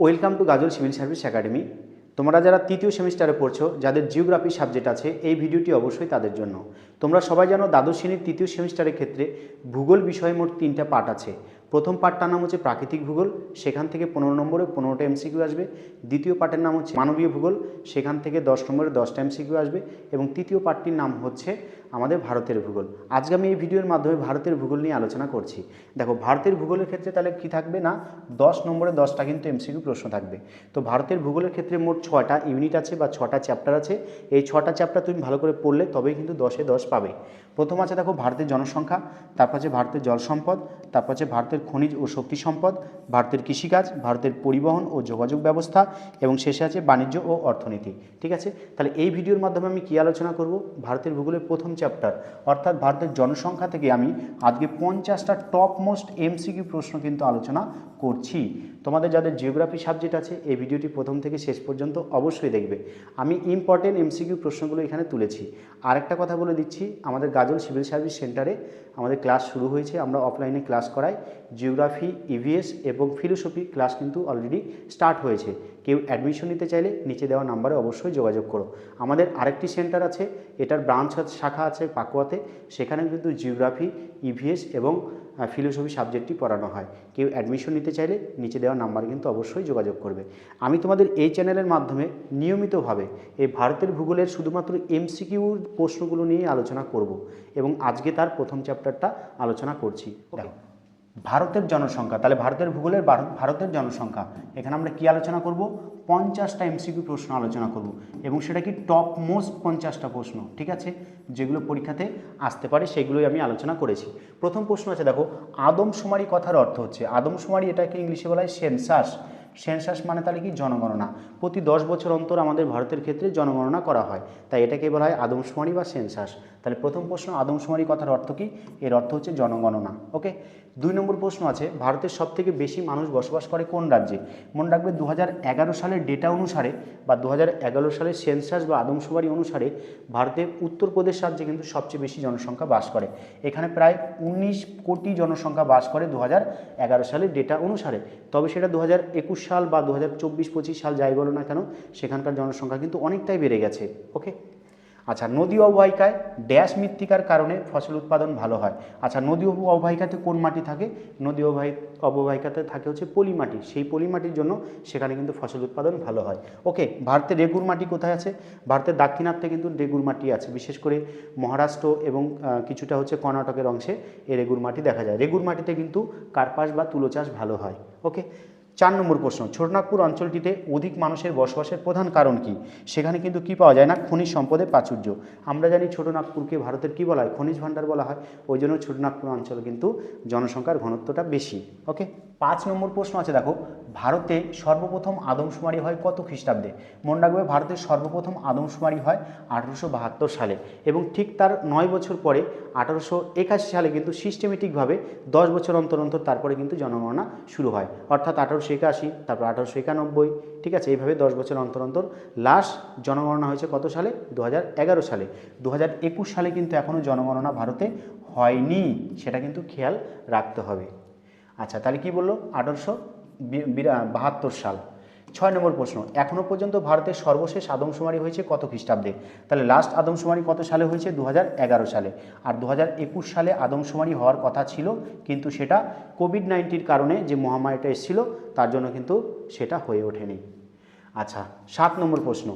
Welcome to Gajol civil service academy. তোমরা যারা তৃতীয় সেমিস্টারে পড়ছো, যাদের জিওগ্রাফি সাবজেক্ট আছে, এই ভিডিওটি অবশ্যই তাদের জন্য। তোমরা সবাই জানো দ্বাদশ শ্রেণির তৃতীয় সেমিস্টারের ক্ষেত্রে ভূগোল বিষয়ে মোট তিনটা পার্ট আছে। প্রথম পার্টটার নাম হচ্ছে প্রাকৃতিক ভূগোল, সেখান থেকে পনেরো নম্বরে পনেরোটা এমসিকিউ আসবে। দ্বিতীয় পার্টের নাম হচ্ছে মানবীয় ভূগোল, সেখান থেকে দশ নম্বরে দশটা এমসিকিউ আসবে। এবং তৃতীয় পার্টটির নাম হচ্ছে আমাদের ভারতের ভূগোল। আজকে আমি এই ভিডিওর মাধ্যমে ভারতের ভূগোল নিয়ে আলোচনা করছি। দেখো, ভারতের ভূগোলের ক্ষেত্রে তাহলে কি থাকবে না? দশ নম্বরে দশটা কিন্তু এমসিকিউ প্রশ্ন থাকবে। তো ভারতের ভূগোলের ক্ষেত্রে মোট ছটা ইউনিট আছে বা ছটা চ্যাপ্টার আছে। এই ছটা চ্যাপ্টার তুমি ভালো করে পড়লে তবেই কিন্তু দশে দশ পাবে। প্রথম আছে দেখো ভারতের জনসংখ্যা, তারপর আছে ভারতের জল সম্পদ, তারপর আছে ভারতের খনিজ ও শক্তি সম্পদ, ভারতের কৃষিকাজ, ভারতের পরিবহন ও যোগাযোগ ব্যবস্থা, এবং শেষে আছে বাণিজ্য ও অর্থনীতি। ঠিক আছে? তাহলে এই ভিডিওর মাধ্যমে আমি কী আলোচনা করব? ভারতের ভূগোলের প্রথম চ্যাপ্টার অর্থাৎ ভারতের জনসংখ্যা থেকে আমি আজকে পঞ্চাশটা টপ মোস্ট এমসিকিউ প্রশ্ন কিন্তু আলোচনা করছি। তোমাদের যাদের জিওগ্রাফি সাবজেক্ট আছে, এই ভিডিওটি প্রথম থেকে শেষ পর্যন্ত অবশ্যই দেখবে। আমি ইম্পর্টেন্ট এমসিকিউ প্রশ্নগুলো এখানে তুলেছি। আরেকটা কথা বলে দিচ্ছি, আমাদের গাজল সিভিল সার্ভিস সেন্টারে আমাদের ক্লাস শুরু হয়েছে, আমরা অফলাইনে ক্লাস করাই। জিওগ্রাফি ইভিএস এবং ফিলোসফি ক্লাস কিন্তু অলরেডি স্টার্ট হয়েছে। কেউ অ্যাডমিশন নিতে চাইলে নিচে দেওয়া নাম্বারে অবশ্যই যোগাযোগ করো। আমাদের আরেকটি সেন্টার আছে, এটার ব্রাঞ্চ শাখা আছে পাকুয়াতে। সেখানে কিন্তু জিওগ্রাফি ইভিএস এবং ফিলোসফি সাবজেক্টটি পড়ানো হয়। কেউ অ্যাডমিশন নিতে চাইলে নিচে দেওয়া নাম্বার কিন্তু অবশ্যই যোগাযোগ করবে। আমি তোমাদের এই চ্যানেলের মাধ্যমে নিয়মিতভাবে এই ভারতের ভূগোলের শুধুমাত্র এমসিকিউর প্রশ্নগুলো নিয়ে আলোচনা করব এবং আজকে তার প্রথম চ্যাপ্টারটা আলোচনা করছি। দেখো। ভারতের জনসংখ্যা, তাহলে ভারতের ভূগোলের ভারতের জনসংখ্যা, এখানে আমরা কি আলোচনা করব? পঞ্চাশটা এমসিকিউ প্রশ্ন আলোচনা করব, এবং সেটা কি টপ মোস্ট পঞ্চাশটা প্রশ্ন, ঠিক আছে? যেগুলো পরীক্ষাতে আসতে পারে, সেগুলোই আমি আলোচনা করেছি। প্রথম প্রশ্ন আছে, দেখো, আদমশুমারি কথার অর্থ হচ্ছে, আদমশুমারি এটাকে ইংলিশে বলা হয় সেন্সাস সেন্সাস মানে তাহলে কি জনগণনা। প্রতি দশ বছর অন্তর আমাদের ভারতের ক্ষেত্রে জনগণনা করা হয়। তাই এটাকে বলা হয় আদমশুমারি বা সেন্সাস। তাহলে প্রথম প্রশ্ন, আদমশুমারি কথার অর্থ কি? এর অর্থ হচ্ছে জনগণনা, ওকে? দুই নম্বর প্রশ্ন আছে, ভারতের সবথেকে বেশি মানুষ বসবাস করে কোন রাজ্যে? মনে রাখবে দু হাজার এগারো সালের ডেটা অনুসারে বা দু হাজার এগারো সালের সেন্সাস বা আদমশুমারি অনুসারে ভারতের উত্তরপ্রদেশ রাজ্যে কিন্তু সবচেয়ে বেশি জনসংখ্যা বাস করে। এখানে প্রায় উনিশ কোটি জনসংখ্যা বাস করে দু হাজার এগারো সালের ডেটা অনুসারে। তবে সেটা দু সাল বা দু হাজার চব্বিশ, পঁচিশ সাল যাই বলো না কেন, সেখানকার জনসংখ্যা কিন্তু অনেকটাই বেড়ে গেছে ওকে আচ্ছা নদী অববাহিকায় ড্যাশ মৃত্তিকার কারণে ফসল উৎপাদন ভালো হয়। আচ্ছা নদী অববাহিকাতে কোন মাটি থাকে? নদী অববাহি অববাহিকাতে থাকে হচ্ছে পলি মাটি সেই পলি মাটির জন্য সেখানে কিন্তু ফসল উৎপাদন ভালো হয় ওকে ভারতের রেগুর মাটি কোথায় আছে? ভারতের দাক্ষিণাত্যে কিন্তু রেগুর মাটি আছে। বিশেষ করে মহারাষ্ট্র এবং কিছুটা হচ্ছে কর্ণাটকের অংশে এই রেগুর মাটি দেখা যায়। রেগুর মাটিতে কিন্তু কার্পাস বা তুলো চাষ ভালো হয় ওকে চার নম্বর প্রশ্ন, ছোটনাগপুর অঞ্চলটিতে অধিক মানুষের বসবাসের প্রধান কারণ কি? সেখানে কিন্তু কি পাওয়া যায় না? খনিজ সম্পদের প্রাচুর্য। আমরা জানি ছোটনাগপুরকে ভারতের কি বলা হয়? খনিজ ভাণ্ডার বলা হয়। ওই জন্য ছোটনাগপুর অঞ্চলে কিন্তু জনসংখ্যার ঘনত্বটা বেশি। ওকে? পাঁচ নম্বর প্রশ্ন আছে, দেখো। ভারতে সর্বপ্রথম আদমশুমারি হয় কত খ্রিস্টাব্দে? মনে রাখবে ভারতের সর্বপ্রথম আদমশুমারি হয় আঠারোশো বাহাত্তর সালে এবং ঠিক তার নয় বছর পরে আঠারোশো একাশি সালে কিন্তু সিস্টেমেটিকভাবে দশ বছর অন্তর অন্তর তারপরে কিন্তু জনগণনা শুরু হয়। অর্থাৎ আঠারোশো একাশি, তারপর আঠারোশো একানব্বই, ঠিক আছে? এইভাবে দশ বছর অন্তর অন্তর। লাস্ট জনগণনা হয়েছে কত সালে? দু সালে। দু সালে কিন্তু এখনও জনগণনা ভারতে হয়নি। সেটা কিন্তু খেয়াল রাখতে হবে। আচ্ছা তাহলে কি বলল? আঠারোশো বাহাত্তর সাল। ছয় নম্বর প্রশ্ন এখনও পর্যন্ত ভারতের সর্বশেষ আদমশুমারি হয়েছে কত খ্রিস্টাব্দে? তাহলে লাস্ট আদমশুমারি কত সালে হয়েছে? দু হাজার এগারো সালে। আর দু হাজার একুশ সালে আদমশুমারি হওয়ার কথা ছিল, কিন্তু সেটা কোভিড নাইন্টির কারণে যে মহামারীটা এসেছিল, তার জন্য কিন্তু সেটা হয়ে ওঠেনি। আচ্ছা সাত নম্বর প্রশ্ন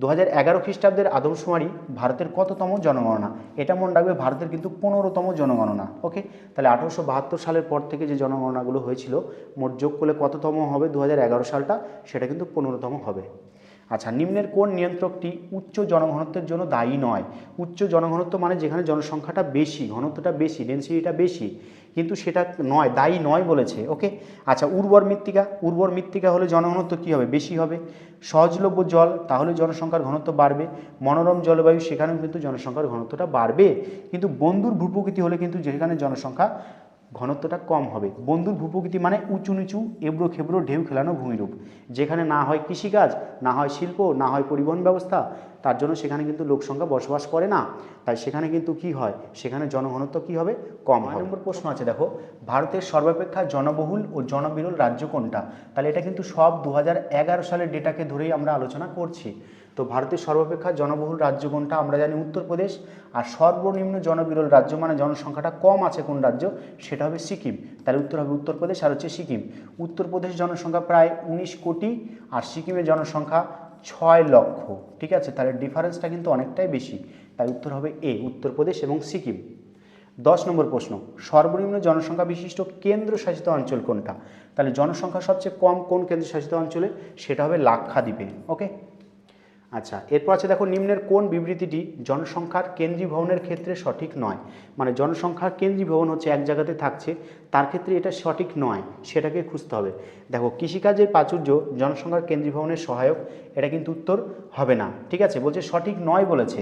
দু হাজার এগারো খ্রিস্টাব্দের আদমশুমারি ভারতের কততম জনগণনা? এটা মনে রাখবে ভারতের কিন্তু পনেরোতম জনগণনা ওকে তাহলে আঠারোশো বাহাত্তর সালের পর থেকে যে জনগণনাগুলো হয়েছিল, মোট যোগ করলে কততম হবে দু হাজার এগারো সালটা? সেটা কিন্তু পনেরোতম হবে। আচ্ছা নিম্নের কোন নিয়ন্ত্রকটি উচ্চ জনঘনত্বের জন্য দায়ী নয়? উচ্চ জনঘনত্ব মানে যেখানে জনসংখ্যাটা বেশি, ঘনত্বটা বেশি ডেন্সিটিটা বেশি, কিন্তু সেটা নয়, দায়ী নয় বলেছে, ওকে? আচ্ছা উর্বর মৃত্তিকা উর্বর মৃত্তিকা হলে জনঘনত্ব কী হবে? বেশি হবে। সহজলভ্য জল, তাহলে জনসংখ্যার ঘনত্ব বাড়বে। মনোরম জলবায়ু, সেখানেও কিন্তু জনসংখ্যার ঘনত্বটা বাড়বে। কিন্তু বন্ধুর ভূপ্রকৃতি হলে কিন্তু যেখানে জনসংখ্যা ঘনত্বটা কম হবে। বন্ধুর ভূপ্রকৃতি মানে উঁচু নিচু এবড়ো খেবড়ো ঢেউ খেলানো ভূমিরূপ। যেখানে না হয় কৃষিকাজ না হয় শিল্প না হয় পরিবহন ব্যবস্থা তার জন্য সেখানে কিন্তু লোকসংখ্যা বসবাস করে না। তাই সেখানে কিন্তু কি হয়? সেখানে জনঘনত্ব কি হবে? কম হয় নম্বর প্রশ্ন আছে দেখো ভারতের সর্বাপেক্ষা জনবহুল ও জনবিরল রাজ্য কোনটা? তাহলে এটা কিন্তু সব দু হাজার এগারো সালের ডেটাকে ধরেই আমরা আলোচনা করছি। তো ভারতের সর্বাপেক্ষা জনবহুল রাজ্য কোনটা? আমরা জানি উত্তরপ্রদেশ। আর সর্বনিম্ন জনবিরল রাজ্য মানে জনসংখ্যাটা কম আছে কোন রাজ্য? সেটা হবে সিকিম। তাহলে উত্তর হবে উত্তরপ্রদেশ আর হচ্ছে সিকিম। উত্তরপ্রদেশ জনসংখ্যা প্রায় উনিশ কোটি আর সিকিমের জনসংখ্যা ছয় লক্ষ। ঠিক আছে? তাহলে ডিফারেন্সটা কিন্তু অনেকটাই বেশি। তাই উত্তর হবে এ, উত্তরপ্রদেশ এবং সিকিম। দশ নম্বর প্রশ্ন, সর্বনিম্ন জনসংখ্যা বিশিষ্ট কেন্দ্রশাসিত অঞ্চল কোনটা? তাহলে জনসংখ্যা সবচেয়ে কম কোন কেন্দ্রশাসিত অঞ্চলে? সেটা হবে লাক্ষাদ্বীপে। ওকে? আচ্ছা এরপর আছে দেখো নিম্নের কোন বিবৃতিটি? জনসংখ্যার কেন্দ্রীভবনের ক্ষেত্রে সঠিক নয়। মানে জনসংখ্যার কেন্দ্রীভবন হচ্ছে এক জায়গাতে থাকছে, তার ক্ষেত্রে এটা সঠিক নয়, সেটাকে খুঁজতে হবে। দেখো, কৃষিকাজের প্রাচুর্য জনসংখ্যার কেন্দ্রীভবনের সহায়ক, এটা কিন্তু উত্তর হবে না। ঠিক আছে, বলছে সঠিক নয় বলেছে।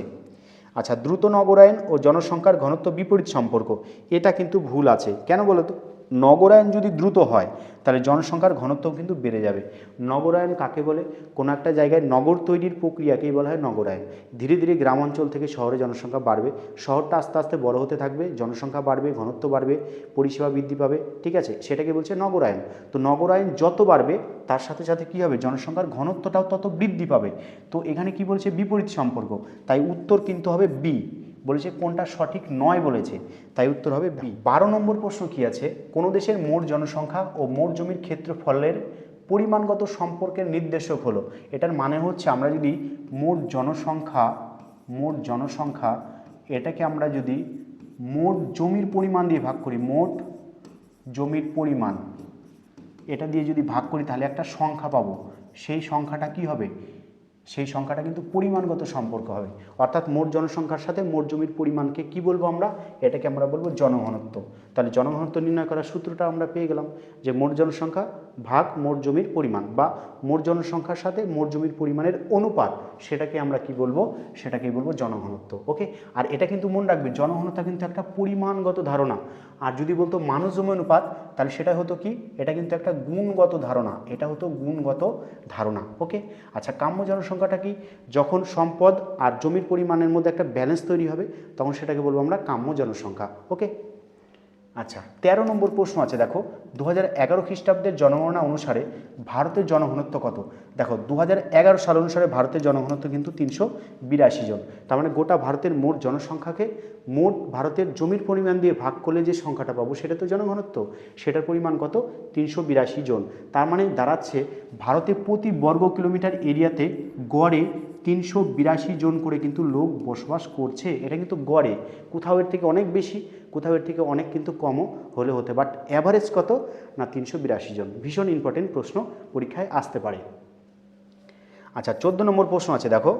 আচ্ছা দ্রুত নগরায়ন ও জনসংখ্যার ঘনত্ব বিপরীত সম্পর্ক, এটা কিন্তু ভুল আছে। কেন বলো তো নগরায়ন যদি দ্রুত হয়, তাহলে জনসংখ্যার ঘনত্বও কিন্তু বেড়ে যাবে। নগরায়ন কাকে বলে? কোনো একটা জায়গায় নগর তৈরির প্রক্রিয়াকেই বলা হয় নগরায়ন ধীরে ধীরে গ্রাম অঞ্চল থেকে শহরে জনসংখ্যা বাড়বে। শহরটা আস্তে আস্তে বড় হতে থাকবে, জনসংখ্যা বাড়বে, ঘনত্ব বাড়বে, পরিষেবা বৃদ্ধি পাবে, ঠিক আছে? সেটাকে বলছে নগরায়ন তো নগরায়ন যত বাড়বে, তার সাথে সাথে কী হবে? জনসংখ্যার ঘনত্বটাও তত বৃদ্ধি পাবে। তো এখানে কি বলছে? বিপরীত সম্পর্ক। তাই উত্তর কিন্তু হবে বি বলেছে, কোনটা সঠিক নয় বলেছে। তাই উত্তর হবে বি। বারো নম্বর প্রশ্ন কি আছে? কোনো দেশের মোট জনসংখ্যা ও মোট জমির ক্ষেত্রফলের পরিমাণগত সম্পর্কের নির্দেশক হলো? এটার মানে হচ্ছে, আমরা যদি মোট জনসংখ্যা মোট জনসংখ্যা, এটাকে আমরা যদি মোট জমির পরিমাণ দিয়ে ভাগ করি, মোট জমির পরিমাণ, এটা দিয়ে যদি ভাগ করি, তাহলে একটা সংখ্যা পাবো। সেই সংখ্যাটা কি হবে? সেই সংখ্যাটা কিন্তু পরিমাণগত সম্পর্ক হবে। অর্থাৎ মোট জনসংখ্যার সাথে মোট জমির পরিমাণকে কি বলব আমরা? এটাকে আমরা বলব জনঘনত্ব। তাহলে জনঘনত্ব নির্ণয় করার সূত্রটা আমরা পেয়ে গেলাম যে মোট জনসংখ্যা ভাগ মোট জমির পরিমাণ বা মোট জনসংখ্যার সাথে মোট জমির পরিমাণের অনুপাত, সেটাকে আমরা কি বলব? সেটাকে বলব জনঘনত্ব ওকে আর এটা কিন্তু মনে রাখবে, জনঘনত্ব কিন্তু একটা পরিমাণগত ধারণা। আর যদি বলতো মানুষ জমি অনুপাত, তাহলে সেটা হতো কি? এটা কিন্তু একটা গুণগত ধারণা, এটা হতো গুণগত ধারণা ওকে আচ্ছা কাম্য জনসংখ্যাটা কি? যখন সম্পদ আর জমির পরিমাণের মধ্যে একটা ব্যালেন্স তৈরি হবে, তখন সেটাকে বলব আমরা কাম্য জনসংখ্যা ওকে আচ্ছা তেরো নম্বর প্রশ্ন আছে, দেখো দু হাজার এগারো খ্রিস্টাব্দের জনগণনা অনুসারে ভারতের জনঘনত্ব কত? দেখো দু হাজার এগারো সাল অনুসারে ভারতের জনঘনত্ব কিন্তু তিনশো বিরাশি জন। তার মানে গোটা ভারতের মোট জনসংখ্যাকে মোট ভারতের জমির পরিমাণ দিয়ে ভাগ করলে যে সংখ্যাটা পাবো, সেটা তো জনঘনত্ব। সেটার পরিমাণ কত? তিনশো বিরাশি জন। তার মানে দাঁড়াচ্ছে ভারতে প্রতি বর্গ কিলোমিটার এরিয়াতে গড়ে তিনশো বিরাশি জন করে কিন্তু লোক বসবাস করছে। এটা কিন্তু গড়ে। কোথাও এর থেকে অনেক বেশি, কোথাও এর থেকে অনেক কিন্তু কমও হলে হতে বাট অ্যাভারেজ কত? না, তিনশো বিরাশি জন। ভীষণ ইম্পর্টেন্ট প্রশ্ন পরীক্ষায় আসতে পারে। আচ্ছা চোদ্দ নম্বর প্রশ্ন আছে, দেখো।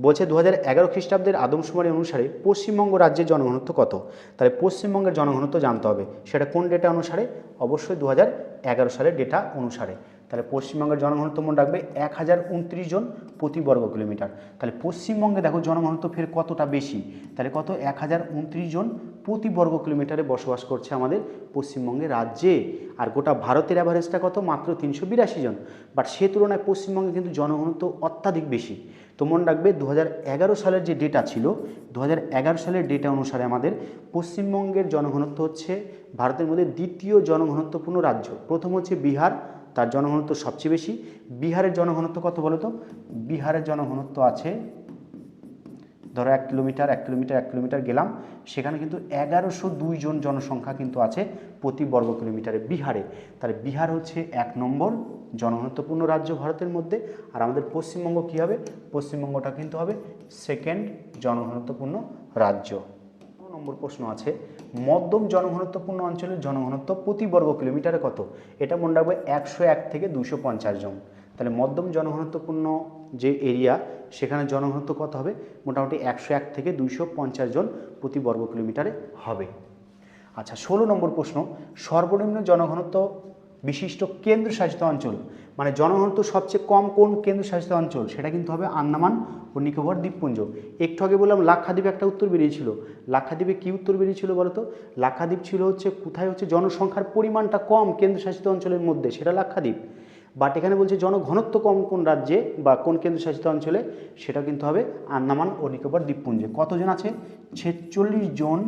বলছে দু হাজার এগারো খ্রিস্টাব্দের আদমশুমারি অনুসারে পশ্চিমবঙ্গ রাজ্যের জনঘনত্ব কত? তাহলে পশ্চিমবঙ্গের জনঘনত্ব জানতে হবে। সেটা কোন ডেটা অনুসারে? অবশ্যই দু হাজার এগারো সালের ডেটা অনুসারে। তাহলে পশ্চিমবঙ্গের জনঘনত্ব মনে রাখবে এক হাজার উনত্রিশ জন প্রতি বর্গ কিলোমিটার। তাহলে পশ্চিমবঙ্গে দেখো জনঘনত্ব ফের কতটা বেশি? তাহলে কত? এক হাজার উনত্রিশ জন প্রতি বর্গ কিলোমিটারে বসবাস করছে আমাদের পশ্চিমবঙ্গের রাজ্যে। আর গোটা ভারতের অ্যাভারেজটা কত? মাত্র তিনশো বিরাশি জন। বাট সে তুলনায় পশ্চিমবঙ্গে কিন্তু জনঘনত্ব অত্যাধিক বেশি। তো মনে রাখবে দু হাজার এগারো সালের যে ডেটা ছিল দু হাজার এগারো সালের ডেটা অনুসারে আমাদের পশ্চিমবঙ্গের জনঘনত্ব হচ্ছে ভারতের মধ্যে দ্বিতীয় জনঘনত্বপূর্ণ রাজ্য। প্রথম হচ্ছে বিহার তার জনঘনত্ব সবচেয়ে বেশি। বিহারের জনঘনত্ব কত বলো তো? বিহারের জনঘনত্ব আছে, ধরো এক কিলোমিটার এক কিলোমিটার এক কিলোমিটার গেলাম, সেখানে কিন্তু এগারোশো জন জনসংখ্যা কিন্তু আছে প্রতি বর্গ কিলোমিটারে বিহারে। তাহলে বিহার হচ্ছে এক নম্বর জনঘনত্বপূর্ণ রাজ্য ভারতের মধ্যে। আর আমাদের পশ্চিমবঙ্গ কী হবে? পশ্চিমবঙ্গটা কিন্তু হবে সেকেন্ড জনঘনত্বপূর্ণ রাজ্য। নম্বর প্রশ্ন আছে মধ্যম জনঘনত্বপূর্ণ অঞ্চলের জনঘনত্ব প্রতি বর্গ কিলোমিটারে কত? এটা মনে রাখবে একশো এক থেকে দুশো পঞ্চাশ জন। তাহলে মধ্যম জনঘনত্বপূর্ণ যে এরিয়া, সেখানে জনঘনত্ব কত হবে? মোটামুটি একশো এক থেকে দুইশো পঞ্চাশ জন প্রতি বর্গ কিলোমিটারে হবে। আচ্ছা ষোলো নম্বর প্রশ্ন। সর্বনিম্ন জনঘনত্ব বিশিষ্ট কেন্দ্রশাসিত অঞ্চল মানে জনঘনত্ব সবচেয়ে কম কোন কেন্দ্রশাসিত অঞ্চল? সেটা কিন্তু হবে আন্দামান ও নিকোবর দ্বীপপুঞ্জ। একটু আগে বললাম লাক্ষাদ্বীপে একটা উত্তর বেরিয়েছিল লাক্ষাদ্বীপে কী উত্তর বেরিয়েছিল বলতো লাক্ষাদ্বীপ ছিল হচ্ছে কোথায় হচ্ছে জনসংখ্যার পরিমাণটা কম কেন্দ্রশাসিত অঞ্চলের মধ্যে? সেটা লাক্ষাদ্বীপ। বাট এখানে বলছে জনঘনত্ব কম কোন রাজ্যে বা কোন কেন্দ্রশাসিত অঞ্চলে? সেটা কিন্তু হবে আন্দামান ও নিকোবর দ্বীপপুঞ্জে। কতজন আছে? ছেচল্লিশ জন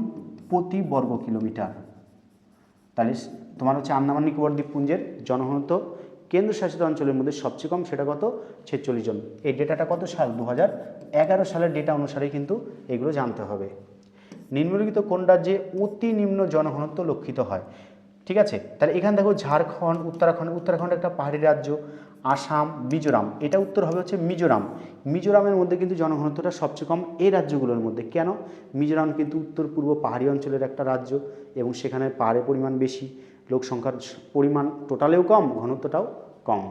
প্রতি বর্গ কিলোমিটার। তাহলে তোমার হচ্ছে আন্দামান নিকোবর দ্বীপপুঞ্জের জনঘনত্ব কেন্দ্রশাসিত অঞ্চলের মধ্যে সবচেয়ে কম সেটা কত? ছেচল্লিশ জন। এই ডেটাটা কত সাল? দু এগারো সালের ডেটা অনুসারে কিন্তু এগুলো জানতে হবে। নিম্নলিখিত কোন রাজ্যে অতি নিম্ন জনঘনত্ব লক্ষিত হয়? ঠিক আছে? তাহলে এখানে দেখো ঝাড়খণ্ড, উত্তরাখণ্ড। উত্তরাখণ্ড একটা পাহাড়ি রাজ্য। আসাম, মিজোরাম। এটা উত্তর হবে হচ্ছে মিজোরাম। মিজোরামের মধ্যে কিন্তু জনঘনত্বটা সবচেয়ে কম এই রাজ্যগুলোর মধ্যে। কেন? মিজোরাম কিন্তু উত্তর পূর্ব পাহাড়ি অঞ্চলের একটা রাজ্য এবং সেখানে পাহাড়ের পরিমাণ বেশি। লোক সংখ্যার পরিমাণ টোটালেও কম, ঘনত্বটাও কম।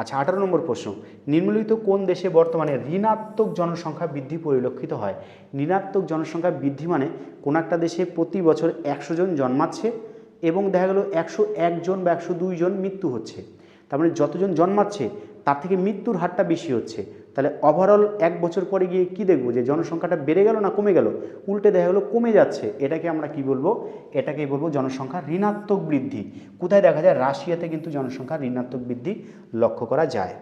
আচ্ছা আঠারো নম্বর প্রশ্ন। নিম্নলিখিত কোন দেশে বর্তমানে ঋণাত্মক জনসংখ্যা বৃদ্ধি পরিলক্ষিত হয়? ঋণাত্মক জনসংখ্যা বৃদ্ধি মানে কোনো একটা দেশে প্রতি বছর একশো জন জন্মাচ্ছে এবং দেখা গেল একশো একজন বা একশো জন মৃত্যু হচ্ছে। তার মানে যতজন জন্মাচ্ছে, তার থেকে মৃত্যুর হারটা বেশি হচ্ছে। তাহলে ওভারঅল এক বছর পরে গিয়ে কি দেখব? যে জনসংখ্যাটা বেড়ে গেল না কমে গেল? উল্টে দেখা গেলো কমে যাচ্ছে। এটাকে আমরা কি বলব? এটাকেই বলব জনসংখ্যা ঋণাত্মক বৃদ্ধি। কোথায় দেখা যায়? রাশিয়াতে কিন্তু জনসংখ্যা ঋণাত্মক বৃদ্ধি লক্ষ্য করা যায়।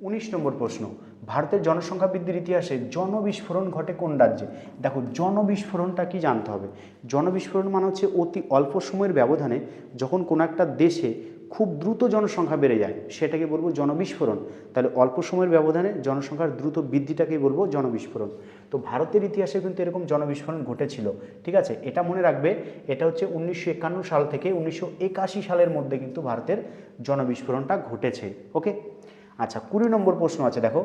উনিশ নম্বর প্রশ্ন। ভারতের জনসংখ্যা বৃদ্ধির ইতিহাসে জনবিস্ফোরণ ঘটে কোন রাজ্যে? দেখো, জনবিস্ফোরণটা কি জানতে হবে? জনবিস্ফোরণ মানে হচ্ছে অতি অল্প সময়ের ব্যবধানে যখন কোনো একটা দেশে খুব দ্রুত জনসংখ্যা বেড়ে যায়, সেটাকে বলব জনবিস্ফোরণ। তাহলে অল্প সময়ের ব্যবধানে জনসংখ্যার দ্রুত বৃদ্ধিটাকেই বলব জনবিস্ফোরণ। তো ভারতের ইতিহাসে কিন্তু এরকম জনবিস্ফোরণ ঘটেছিল, ঠিক আছে? এটা মনে রাখবে, এটা হচ্ছে উনিশশো একান্ন সাল থেকে উনিশশো একাশি সালের মধ্যে কিন্তু ভারতের জনবিস্ফোরণটা ঘটেছে, ওকে? আচ্ছা কুড়ি নম্বর প্রশ্ন আছে, দেখো।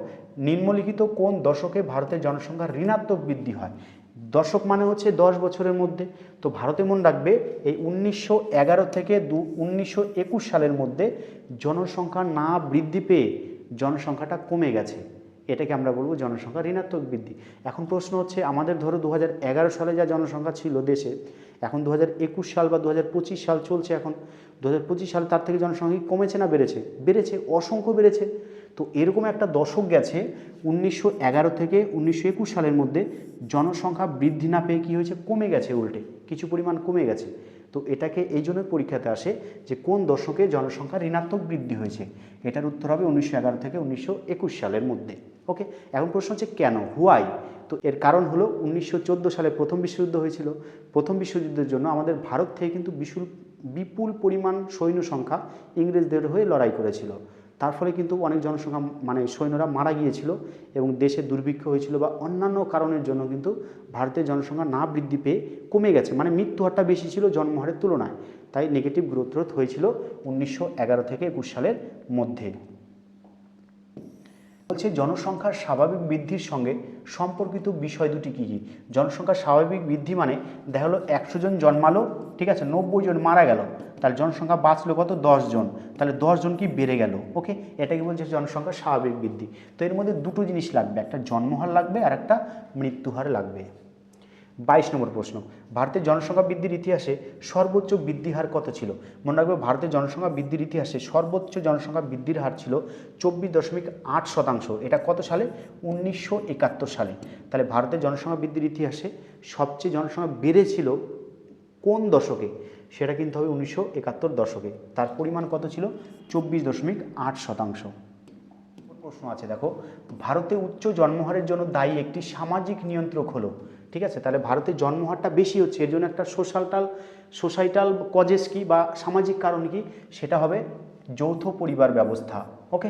নিম্নলিখিত কোন দশকে ভারতের জনসংখ্যার ঋণাত্মক বৃদ্ধি হয়? দশক মানে হচ্ছে দশ বছরের মধ্যে। তো ভারতে মন রাখবে, এই উনিশশো এগারো থেকে দু, উনিশশো সালের মধ্যে জনসংখ্যা না বৃদ্ধি পেয়ে জনসংখ্যাটা কমে গেছে। এটাকে আমরা বলব জনসংখ্যা ঋণাত্মক বৃদ্ধি। এখন প্রশ্ন হচ্ছে, আমাদের ধরো দু হাজার এগারো সালে যা জনসংখ্যা ছিল দেশে, এখন দু হাজার একুশ সাল বা দু হাজার পঁচিশ সাল চলছে এখন, দু সাল তার থেকে জনসংখ্যা কমেছে না বেড়েছে? বেড়েছে, অসংখ্য বেড়েছে। তো এরকম একটা দশক গেছে, উনিশশো এগারো থেকে উনিশশো একুশ সালের মধ্যে জনসংখ্যা বৃদ্ধি না পেয়ে কী হয়েছে? কমে গেছে উল্টে, কিছু পরিমাণ কমে গেছে। তো এটাকে এই জন্য পরীক্ষাতে আসে যে কোন দশকে জনসংখ্যা ঋণাত্মক বৃদ্ধি হয়েছে? এটার উত্তর হবে উনিশশো এগারো থেকে উনিশশো একুশ সালের মধ্যে। ওকে? এখন প্রশ্ন হচ্ছে কেন? হুয়াই তো এর কারণ হলো উনিশশো চোদ্দ সালে প্রথম বিশ্বযুদ্ধ হয়েছিল। প্রথম বিশ্বযুদ্ধের জন্য আমাদের ভারত থেকে কিন্তু বিশুল, বিপুল পরিমাণ সৈন্য সংখ্যা ইংরেজদের হয়ে লড়াই করেছিল। তার ফলে কিন্তু অনেক জনসংখ্যা মানে সৈন্যরা মারা গিয়েছিল এবং দেশে দুর্ভিক্ষ হয়েছিল বা অন্যান্য কারণের জন্য কিন্তু ভারতের জনসংখ্যা না বৃদ্ধি পেয়ে কমে গেছে। মানে মৃত্যু হারটা বেশি ছিল জন্মহারের তুলনায়। তাই নেগেটিভ গ্রোথ রোথ হয়েছিল উনিশশো এগারো থেকে একুশ সালের মধ্যে। বলছে, জনসংখ্যার স্বাভাবিক বৃদ্ধির সঙ্গে সম্পর্কিত বিষয় দুটি কী কী? জনসংখ্যার স্বাভাবিক বৃদ্ধি মানে দেখা হলো একশো জন জন্মালো, ঠিক আছে, নব্বই জন মারা গেল, তাহলে জনসংখ্যা বাঁচলো কত? জন। তাহলে জন কি বেড়ে গেল? ওকে এটাকে বলছে জনসংখ্যার স্বাভাবিক বৃদ্ধি। তো এর মধ্যে দুটো জিনিস লাগবে, একটা জন্মহার লাগবে আর একটা মৃত্যুহার লাগবে। বাইশ নম্বর প্রশ্ন ভারতের জনসংখ্যা বৃদ্ধির ইতিহাসে সর্বোচ্চ বৃদ্ধি হার কত ছিল? মনে রাখবে, ভারতের জনসংখ্যা বৃদ্ধির ইতিহাসে সর্বোচ্চ জনসংখ্যা বৃদ্ধির হার ছিল চব্বিশ দশমিক আট শতাংশ। এটা কত সালে? উনিশশো একাত্তর সালে। তাহলে ভারতের জনসংখ্যা বৃদ্ধির ইতিহাসে সবচেয়ে জনসংখ্যা বেড়েছিল কোন দশকে? সেটা কিন্তু হবে উনিশশো একাত্তর দশকে। তার পরিমাণ কত ছিল? চব্বিশ দশমিক আট শতাংশ। প্রশ্ন আছে, দেখো। ভারতে উচ্চ জন্মহারের জন্য দায়ী একটি সামাজিক নিয়ন্ত্রক হলো, ঠিক আছে? তাহলে ভারতের জন্মহারটা বেশি হচ্ছে, এর জন্য একটা সোশ্যালটাল সোসাইটাল কজেস কি বা সামাজিক কারণ কি? সেটা হবে যৌথ পরিবার ব্যবস্থা, ওকে?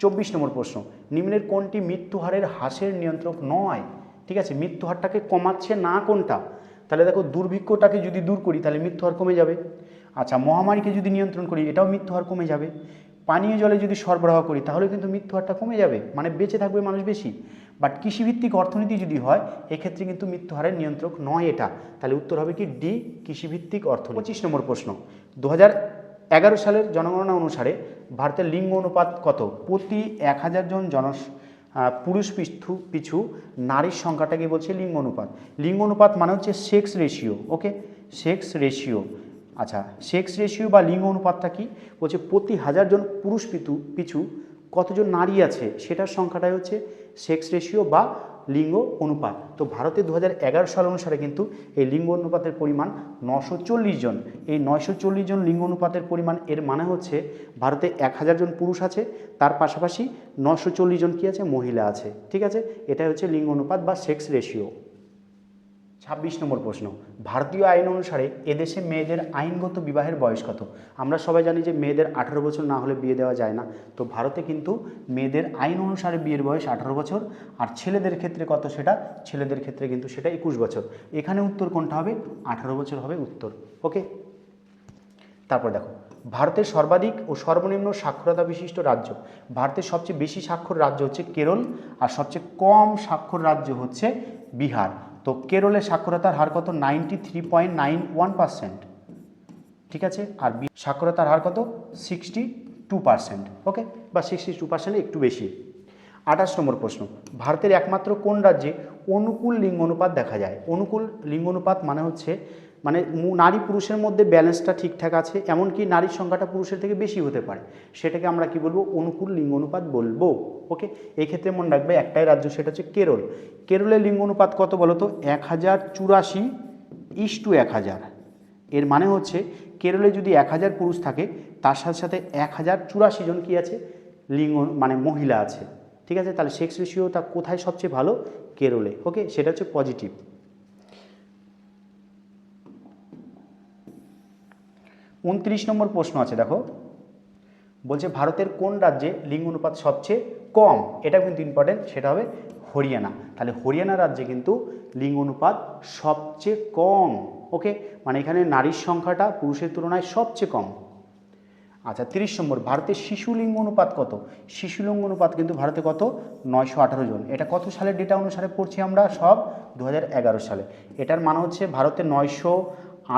চব্বিশ নম্বর প্রশ্ন, নিম্নের কোনটি মৃত্যুহারের হ্রাসের নিয়ন্ত্রক নয়? ঠিক আছে, মৃত্যুহারটাকে কমাচ্ছে না কোনটা? তাহলে দেখো, দুর্ভিক্ষটাকে যদি দূর করি, তাহলে মৃত্যুহার কমে যাবে। আচ্ছা মহামারীকে যদি নিয়ন্ত্রণ করি, এটাও মৃত্যুহার কমে যাবে। পানীয় জলে যদি সরবরাহ করি, তাহলে কিন্তু মৃত্যু হারটা কমে যাবে মানে বেঁচে থাকবে মানুষ বেশি। বাট কৃষিভিত্তিক অর্থনীতি যদি হয়, এক্ষেত্রে কিন্তু মৃত্যু হারের নিয়ন্ত্রক নয় এটা। তাহলে উত্তর হবে কি ডি, কৃষিভিত্তিক অর্থনীতি। পঁচিশ নম্বর প্রশ্ন। দু এগারো সালের জনগণনা অনুসারে ভারতের লিঙ্গ অনুপাত কত? প্রতি এক হাজার জন জন পুরুষ পিছু পিছু নারীর সংখ্যাটাকে বলছে লিঙ্গ অনুপাত। লিঙ্গ অনুপাত মানে হচ্ছে sex ratio okay sex ratio. আচ্ছা সেক্স রেশিও বা লিঙ্গ অনুপাতটা কি? বলছে প্রতি হাজার জন পুরুষ পিতু, পিছু কতজন নারী আছে? সেটার সংখ্যাটাই হচ্ছে সেক্স রেশিও বা লিঙ্গ অনুপাত। তো ভারতে দু হাজার এগারো সাল অনুসারে কিন্তু এই লিঙ্গ অনুপাতের পরিমাণ নশো জন। এই নয়শো চল্লিশ জন লিঙ্গ অনুপাতের পরিমাণ এর মানে হচ্ছে ভারতে এক হাজার জন পুরুষ আছে, তার পাশাপাশি নশো জন কী আছে? মহিলা আছে। ঠিক আছে? এটাই হচ্ছে লিঙ্গ অনুপাত বা সেক্স রেশিও ছাব্বিশ নম্বর প্রশ্ন, ভারতীয় আইন অনুসারে এদেশে মেয়েদের আইনগত বিবাহের বয়স কত? আমরা সবাই জানি যে মেয়েদের আঠারো বছর না হলে বিয়ে দেওয়া যায় না। তো ভারতে কিন্তু মেয়েদের আইন অনুসারে বিয়ের বয়স আঠারো বছর, আর ছেলেদের ক্ষেত্রে কত সেটা? ছেলেদের ক্ষেত্রে কিন্তু সেটা একুশ বছর। এখানে উত্তর কোনটা হবে? আঠারো বছর হবে উত্তর। ওকে তারপর দেখো, ভারতের সর্বাধিক ও সর্বনিম্ন সাক্ষরতা বিশিষ্ট রাজ্য। ভারতের সবচেয়ে বেশি স্বাক্ষর রাজ্য হচ্ছে কেরল, আর সবচেয়ে কম স্বাক্ষর রাজ্য হচ্ছে বিহার। তো কেরলে সাক্ষরতার হার কত? Ninety three point nine one percent ঠিক আছে? আর বি- সাক্ষরতার হার কত? সিক্সটি টু পার্সেন্ট ওকে বা সিক্সটি টু পার্সেন্ট একটু বেশি। আঠাশ নম্বর প্রশ্ন। ভারতের একমাত্র কোন রাজ্যে অনুকূল লিঙ্গ অনুপাত দেখা যায়? অনুকূল লিঙ্গ অনুপাত মানে হচ্ছে মানে নারী পুরুষের মধ্যে ব্যালেন্সটা ঠিকঠাক আছে, এমনকি নারীর সংখ্যাটা পুরুষের থেকে বেশি হতে পারে। সেটাকে আমরা কি বলব? অনুকূল লিঙ্গ অনুপাত বলব। ওকে এই ক্ষেত্রে মনে রাখবে একটাই রাজ্য, সেটা হচ্ছে কেরল। কেরলের লিঙ্গ অনুপাত কত বলো তো এক হাজার চুরাশি ইস টু এক হাজার। এর মানে হচ্ছে, কেরলে যদি এক হাজার পুরুষ থাকে, তার সাথে সাথে এক হাজার চুরাশি জন কি আছে? লিঙ্গ মানে মহিলা আছে। ঠিক আছে? তাহলে সেক্স রেশিওটা কোথায় সবচেয়ে ভালো? কেরলে। ওকে সেটা হচ্ছে পজিটিভ উনত্রিশ নম্বর প্রশ্ন আছে, দেখো। বলছে, ভারতের কোন রাজ্যে লিঙ্গ অনুপাত সবচেয়ে কম? এটা কিন্তু ইম্পর্টেন্ট সেটা হবে হরিয়ানা। তাহলে হরিয়ানা রাজ্যে কিন্তু লিঙ্গ অনুপাত সবচেয়ে কম ওকে মানে এখানে নারীর সংখ্যাটা পুরুষের তুলনায় সবচেয়ে কম। আচ্ছা তিরিশ নম্বর ভারতের শিশু লিঙ্গ অনুপাত কত? শিশু লিঙ্গ অনুপাত কিন্তু ভারতে কত? নয়শো আঠারো জন। এটা কত সালের ডেটা অনুসারে পড়ছি আমরা সব? দু হাজার এগারো সালে। এটার মানে হচ্ছে ভারতে নয়শো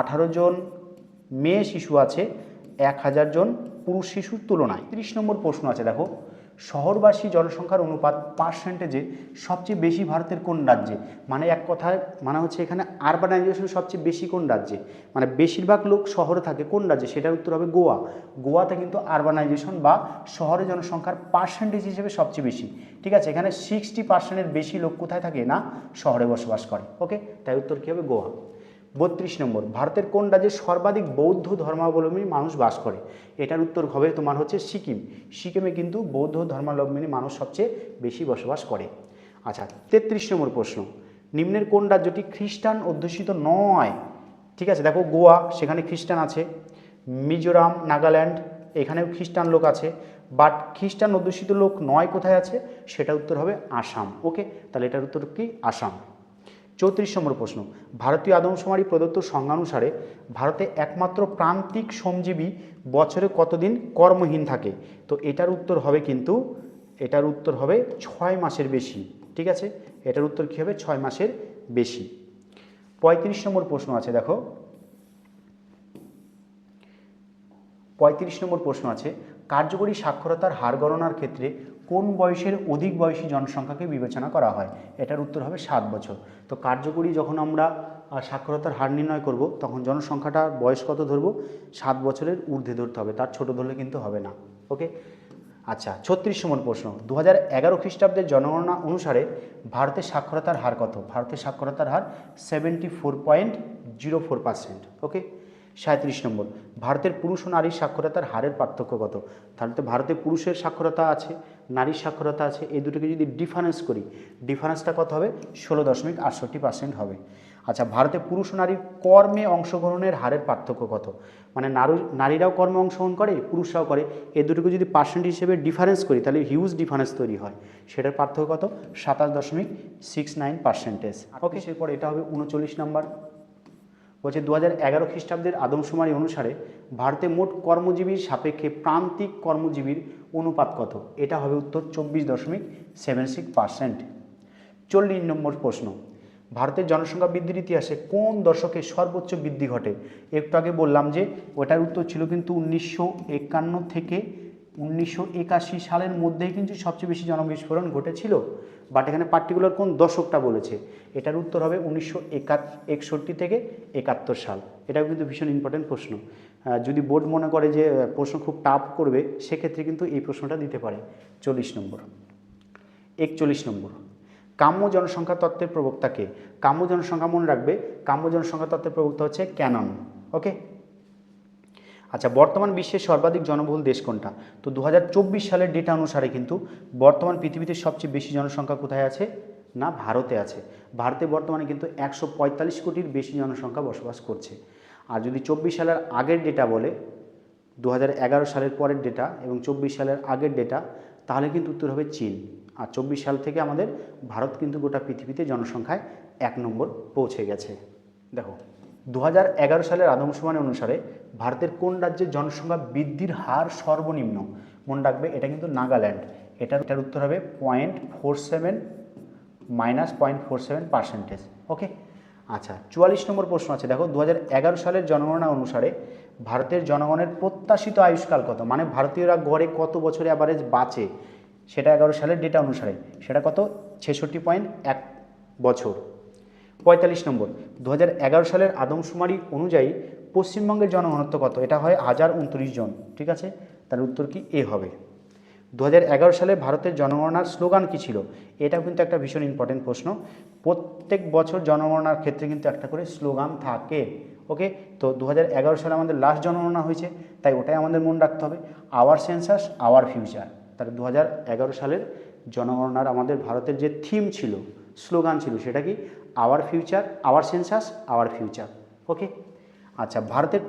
আঠারো জন মেয়ে শিশু আছে, এক হাজার জন পুরুষ শিশুর তুলনায়। তিরিশ নম্বর প্রশ্ন আছে, দেখো। শহরবাসী জনসংখ্যার অনুপাত পার্সেন্টেজে সবচেয়ে বেশি ভারতের কোন রাজ্যে? মানে এক কথায় মানে হচ্ছে এখানে আরবানাইজেশন সবচেয়ে বেশি কোন রাজ্যে? মানে বেশিরভাগ লোক শহরে থাকে, কোন রাজ্যে? সেটার উত্তর হবে গোয়া। গোয়াতে কিন্তু আরবানাইজেশন বা শহরে জনসংখ্যার পার্সেন্টেজ হিসেবে সবচেয়ে বেশি। ঠিক আছে, এখানে সিক্সটি পার্সেন্টের বেশি লোক কোথায় থাকে? না, শহরে বসবাস করে। ওকে তাই উত্তর কী হবে? গোয়া। বত্রিশ নম্বর, ভারতের কোন রাজ্যে সর্বাধিক বৌদ্ধ ধর্মাবলম্বী মানুষ বাস করে? এটার উত্তর হবে তোমার হচ্ছে সিকিম। সিকিমে কিন্তু বৌদ্ধ ধর্মাবলম্বী মানুষ সবচেয়ে বেশি বসবাস করে। আচ্ছা তেত্রিশ নম্বর প্রশ্ন। নিম্নের কোন রাজ্যটি খ্রিস্টান অধ্যুষিত নয়? ঠিক আছে, দেখো গোয়া, সেখানে খ্রিস্টান আছে। মিজোরাম, নাগাল্যান্ড, এখানেও খ্রিস্টান লোক আছে। বাট খ্রিস্টান অধ্যুষিত লোক নয় কোথায় আছে? সেটা উত্তর হবে আসাম। ওকে, তাহলে এটার উত্তর কি? আসাম। চৌত্রিশ নম্বর প্রশ্ন। ভারতীয় আদমশুমারি প্রদত্ত সংজ্ঞানুসারে ভারতে একমাত্র প্রান্তিক শ্রমজীবী বছরে কতদিন কর্মহীন থাকে? তো এটার উত্তর হবে কিন্তু, এটার উত্তর হবে ছয় মাসের বেশি, ঠিক আছে? এটার উত্তর কী হবে? ছয় মাসের বেশি। পঁয়ত্রিশ নম্বর প্রশ্ন আছে, দেখো। পঁয়ত্রিশ নম্বর প্রশ্ন আছে, কার্যকরী সাক্ষরতার হার গণনার ক্ষেত্রে কোন বয়সের অধিক বয়সী জনসংখ্যাকে বিবেচনা করা হয়? এটার উত্তর হবে সাত বছর। তো কার্যকরী যখন আমরা সাক্ষরতার হার নির্ণয় করব, তখন জনসংখ্যাটা বয়স কত ধরবো? সাত বছরের ঊর্ধ্বে ধরতে হবে। তার ছোট ধরলে কিন্তু হবে না। ওকে? আচ্ছা ছত্রিশ নম্বর প্রশ্ন। দু হাজার এগারো খ্রিস্টাব্দের জনগণনা অনুসারে ভারতের সাক্ষরতার হার কত? ভারতের সাক্ষরতার হার seventy four point zero four percent. Okay? সাঁত্রিশ নম্বর। ভারতের পুরুষ ও নারীর সাক্ষরতার হারের পার্থক্য কত? তাহলে তো ভারতে পুরুষের সাক্ষরতা আছে। নারীর সাক্ষরতা আছে, এই দুটোকে যদি ডিফারেন্স করি ডিফারেন্সটা কত হবে? ষোলো দশমিক আটষট্টি পার্সেন্ট হবে। আচ্ছা ভারতে পুরুষ নারীর কর্মে অংশগ্রহণের হারের পার্থক্য কত? মানে নারী, নারীরাও কর্মে অংশগ্রহণ করে, পুরুষরাও করে এ দুটোকে যদি পার্সেন্ট হিসেবে ডিফারেন্স করি, তাহলে হিউজ ডিফারেন্স তৈরি হয়। সেটার পার্থক্য কত? সাতাশ দশমিক সিক্স নাইন পার্সেন্টেজ ওকে এরপর এটা হবে উনচল্লিশ নাম্বার। বলছে দু হাজার এগারো খ্রিস্টাব্দের আদমশুমারি অনুসারে ভারতে মোট কর্মজীবীর সাপেক্ষে প্রান্তিক কর্মজীবীর অনুপাত কত? এটা হবে উত্তর চব্বিশ দশমিক সেভেন সিক্স পার্সেন্ট চল্লিশ নম্বর প্রশ্ন। ভারতের জনসংখ্যা বৃদ্ধির ইতিহাসে কোন দশকে সর্বোচ্চ বৃদ্ধি ঘটে? একটু আগে বললাম যে, ওটার উত্তর ছিল কিন্তু উনিশশো একান্ন থেকে উনিশশো একাশি সালের মধ্যেই কিন্তু সবচেয়ে বেশি জনবিস্ফোরণ ঘটেছিল। বাট এখানে পার্টিকুলার কোন দশকটা বলেছে? এটার উত্তর হবে উনিশশো একষট্টি থেকে একাত্তর সাল। এটাও কিন্তু ভীষণ ইম্পর্টেন্ট প্রশ্ন। যদি বোর্ড মনে করে যে প্রশ্ন খুব টাফ করবে, সেক্ষেত্রে কিন্তু এই প্রশ্নটা দিতে পারে। চল্লিশ নম্বর। একচল্লিশ নম্বর। কাম্য জনসংখ্যা তত্ত্বের প্রবক্তাকে, কাম্য জনসংখ্যা মনে রাখবে, কাম্য জনসংখ্যা তত্ত্বের প্রবক্তা হচ্ছে ক্যানন ওকে আচ্ছা বর্তমান বিশ্বের সর্বাধিক জনবহুল দেশ কোনটা? তো দু হাজার চব্বিশ সালের ডেটা অনুসারে কিন্তু বর্তমান পৃথিবীতে সবচেয়ে বেশি জনসংখ্যা কোথায় আছে? না, ভারতে আছে। ভারতে বর্তমানে কিন্তু একশো পঁয়তাল্লিশ কোটির বেশি জনসংখ্যা বসবাস করছে। আর যদি চব্বিশ সালের আগের ডেটা বলে দু হাজার এগারো সালের পরের ডেটা এবং চব্বিশ সালের আগের ডেটা, তাহলে কিন্তু উত্তর হবে চীন। আর চব্বিশ সাল থেকে আমাদের ভারত কিন্তু গোটা পৃথিবীতে জনসংখ্যায় এক নম্বর পৌঁছে গেছে। দেখো দু হাজার এগারো সালের আদমসমান অনুসারে ভারতের কোন রাজ্যের জনসংখ্যা বৃদ্ধির হার সর্বনিম্ন? মনে রাখবে, এটা কিন্তু নাগাল্যান্ড। এটার এটার উত্তর হবে point four seven minus point four seven percentage okay আচ্ছা চুয়াল্লিশ নম্বর প্রশ্ন আছে। দেখো দু হাজার এগারো সালের জনগণনা অনুসারে ভারতের জনগণের প্রত্যাশিত আয়ুষ্কাল কত? মানে ভারতীয়রা গড়ে কত বছরে অ্যাভারেজ বাঁচে? সেটা এগারো সালের ডেটা অনুসারে। সেটা কত? ছেষট্টি পয়েন্ট এক বছর। পঁয়তাল্লিশ নম্বর দু হাজার এগারো সালের আদমশুমারি অনুযায়ী পশ্চিমবঙ্গের জনঘনত্ব কত? এটা হয় হাজার উনত্রিশ জন। ঠিক আছে? তার উত্তর কি? এ হবে। দু হাজার এগারো সালে ভারতের জনগণনার স্লোগান কী ছিল? এটাও কিন্তু একটা ভীষণ ইম্পর্টেন্ট প্রশ্ন। প্রত্যেক বছর জনগণনার ক্ষেত্রে কিন্তু একটা করে স্লোগান থাকে। ওকে তো দু হাজার এগারো সালে আমাদের লাস্ট জনগণনা হয়েছে, তাই ওটাই আমাদের মনে রাখতে হবে। আওয়ার সেন্সাস আওয়ার ফিউচার তাহলে দু হাজার এগারো সালের জনগণনার আমাদের ভারতের যে থিম ছিল, স্লোগান ছিল, সেটা কি? Our future our census our future okay আচ্ছা ভারতের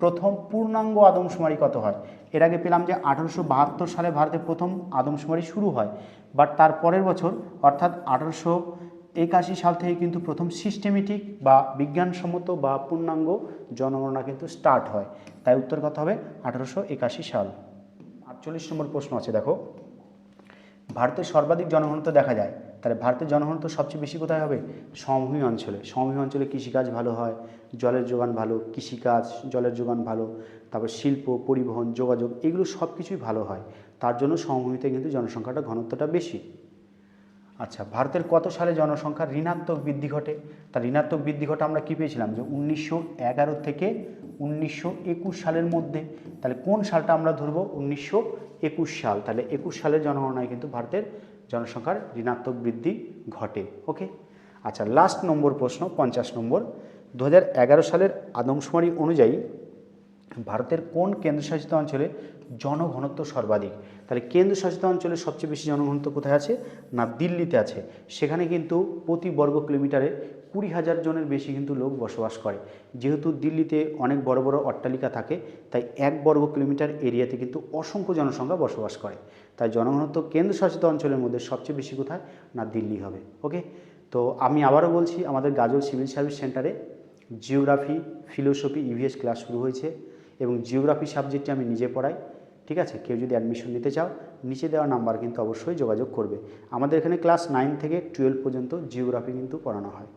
প্রথম পূর্ণাঙ্গ আদমশুমারি কত হয়? এর আগে পেলাম যে আঠারোশো বাহাত্তর সালে ভারতে প্রথম আদমশুমারি শুরু হয় বাট তার পরের বছর, অর্থাৎ আঠারোশো একাশি সাল থেকে কিন্তু প্রথম সিস্টেমেটিক বা বিজ্ঞানসম্মত বা পূর্ণাঙ্গ জনগণনা কিন্তু স্টার্ট হয়। তাই উত্তর কথা হবে আঠারোশো একাশি সাল। আটচল্লিশ নম্বর প্রশ্ন আছে, দেখো। ভারতের সর্বাধিক জনঘনত্ব দেখা যায় তাহলে ভারতের জনগণ তো সবচেয়ে বেশি কোথায় হবে? সমভূমি অঞ্চলে। সমভূমি অঞ্চলে কৃষিকাজ ভালো হয়, জলের যোগান ভালো, কৃষিকাজ, জলের যোগান ভালো, তারপর শিল্প, পরিবহন, যোগাযোগ, এগুলো সব কিছুই ভালো হয়। তার জন্য সমভূমিতে কিন্তু জনসংখ্যাটা ঘনত্বটা বেশি। আচ্ছা ভারতের কত সালে জনসংখ্যার ঋণাত্মক বৃদ্ধি ঘটে? তার ঋণাত্মক বৃদ্ধি ঘটে আমরা কী পেয়েছিলাম? যে উনিশশো এগারো থেকে উনিশশো একুশ সালের মধ্যে। তাহলে কোন সালটা আমরা ধরবো? উনিশশো একুশ সাল। তাহলে একুশ সালের জনগণনায় কিন্তু ভারতের জনসংখ্যার ঋণাত্মক বৃদ্ধি ঘটে ওকে আচ্ছা লাস্ট নম্বর প্রশ্ন, পঞ্চাশ নম্বর। দু হাজার এগারো সালের আদমশুমারি অনুযায়ী ভারতের কোন কেন্দ্রশাসিত অঞ্চলে জনঘনত্ব সর্বাধিক? তাহলে কেন্দ্রশাসিত অঞ্চলে সবচেয়ে বেশি জনঘনত্ব কোথায় আছে? না, দিল্লিতে আছে। সেখানে কিন্তু প্রতি বর্গ কিলোমিটারে কুড়ি হাজার জনের বেশি কিন্তু লোক বসবাস করে। যেহেতু দিল্লিতে অনেক বড় বড় অট্টালিকা থাকে, তাই এক বর্গ কিলোমিটার এরিয়াতে কিন্তু অসংখ্য জনসংখ্যা বসবাস করে। তাই জনঘনত্ব কেন্দ্রশাসিত অঞ্চলের মধ্যে সবচেয়ে বেশি কোথায়? না, দিল্লি হবে। ওকে? তো আমি আবারও বলছি, আমাদের গাজল সিভিল সার্ভিস সেন্টারে জিওগ্রাফি, ফিলোসফি, ইভিএস ক্লাস শুরু হয়েছে এবং জিওগ্রাফি সাবজেক্টটি আমি নিজে পড়াই, ঠিক আছে? কেউ যদি অ্যাডমিশন নিতে চাও, নিচে দেওয়া নাম্বার কিন্তু অবশ্যই যোগাযোগ করবে। আমাদের এখানে ক্লাস নাইন থেকে টুয়েলভ পর্যন্ত জিওগ্রাফি কিন্তু পড়ানো হয়।